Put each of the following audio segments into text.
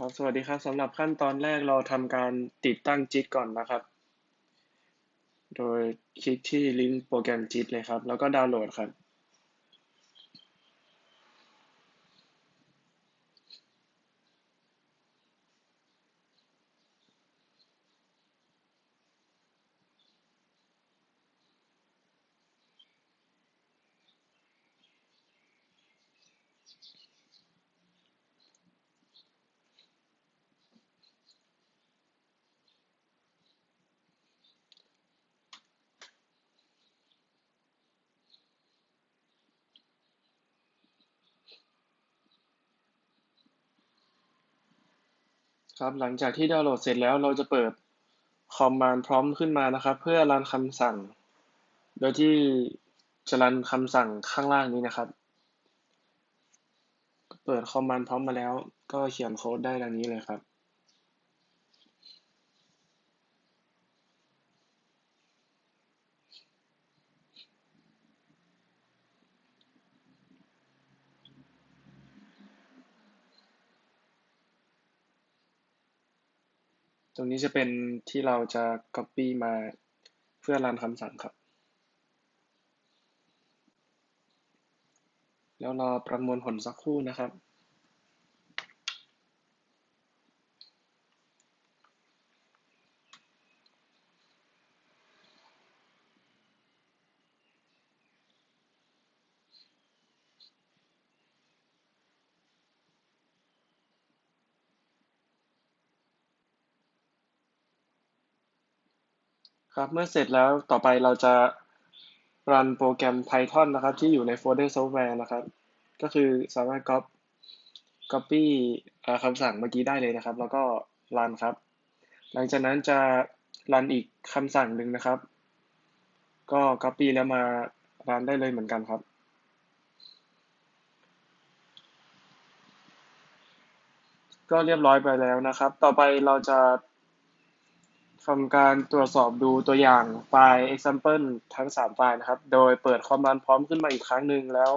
ครับสวัสดีครับสำหรับขั้นตอนแรกเราทำการติดตั้งจิตก่อนนะครับ โดยคลิกที่ลิงก์โปรแกรมจิตเลยครับ แล้วก็ดาวน์โหลดครับ ครับ หลังจากที่ดาวน์โหลดเสร็จแล้วเราจะเปิด command prompt ขึ้นมานะครับ เพื่อรันคำสั่ง โดยที่จะรันคำสั่งข้างล่างนี้นะครับ เปิด command prompt มาแล้ว ก็เขียนโค้ดได้ดังนี้เลยครับ ตรงนี้จะเป็นที่เราจะ copy มาเพื่อรันคำสั่งครับ แล้วรอประมวลผลสักครู่นะครับ ครับ เมื่อเสร็จแล้วต่อไปเราจะรันโปรแกรม Python นะครับ ที่อยู่ในโฟลเดอร์ซอฟต์แวร์นะครับ ก็คือสามารถ copy copy คำสั่งเมื่อกี้ได้เลยนะครับ แล้วก็รันครับ หลังจากนั้นจะรันอีกคำสั่งหนึ่งนะครับ ก็ copy แล้วมารันได้เลยเหมือนกันครับ ก็เรียบร้อยไปแล้วนะครับ ต่อไปเราจะ ทำการตรวจสอบดูตัวอย่างไฟล์ example ทั้ง 3 ไฟล์นะครับ โดยเปิดคอมมานด์พร้อมขึ้นมาอีกครั้งหนึ่งแล้ว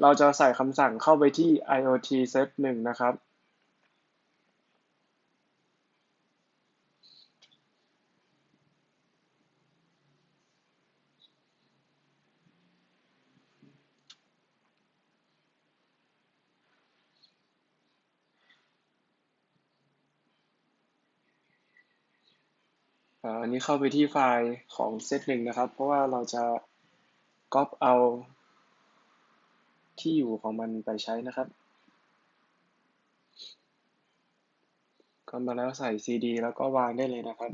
เราจะใส่คำสั่งเข้าไปที่ iot set 1นะครับ อันนี้เข้าไปที่ไฟล์ของเซตหนึ่งนะครับ เพราะว่าเราจะก๊อปเอาที่อยู่ของมันไปใช้นะครับก็มาแล้วใส่ cd แล้วก็วางได้เลยนะครับ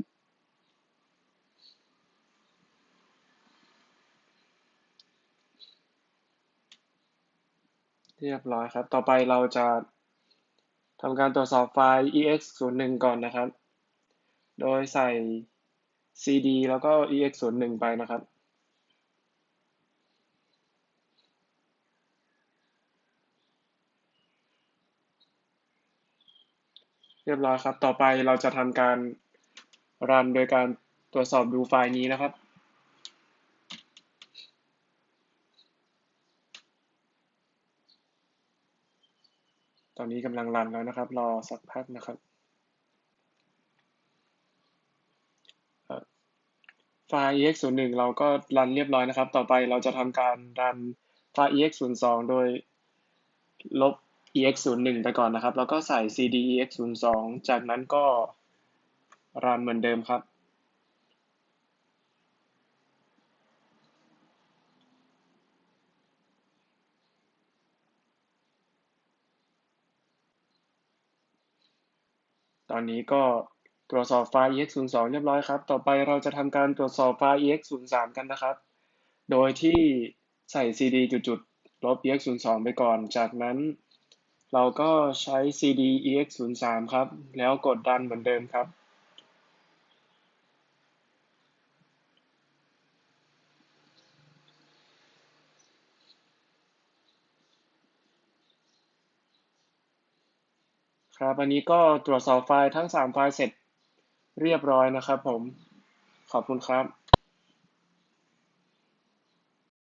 เรียบร้อยครับ ต่อไปเราจะทำการตรวจสอบไฟล์ ex01 ก่อนนะครับ โดยใส่ cd แล้วก็ ex01 ไปนะครับ เรียบร้อยครับ ต่อไปเราจะทำการรันโดยการตรวจสอบดูไฟล์นี้นะครับตอนนี้กำลังรันแล้วนะครับ รอสักพักนะครับ ไฟล์ ex01 เราก็รันเรียบร้อยนะครับ ต่อไปเราจะทำการรันไฟล์ ex02 โดยลบ ex01 ไปก่อนนะครับ แล้วก็ใส่ cd ex02 จากนั้นก็รันเหมือนเดิมครับ ตอนนี้ก็ ตรวจสอบไฟล์ ex02 เรียบร้อยครับ ต่อไปเราจะทำการตรวจสอบไฟล์ ex03 กันนะครับ โดยที่ใส่ cd จุดๆลบ ex02 ไปก่อน จากนั้นเราก็ใช้ cd ex03 ครับ แล้วกดดันเหมือนเดิมครับ ครับ อันนี้ก็ตรวจสอบไฟล์ทั้ง 3 ไฟล์เสร็จ เรียบร้อยนะครับผม ขอบคุณครับ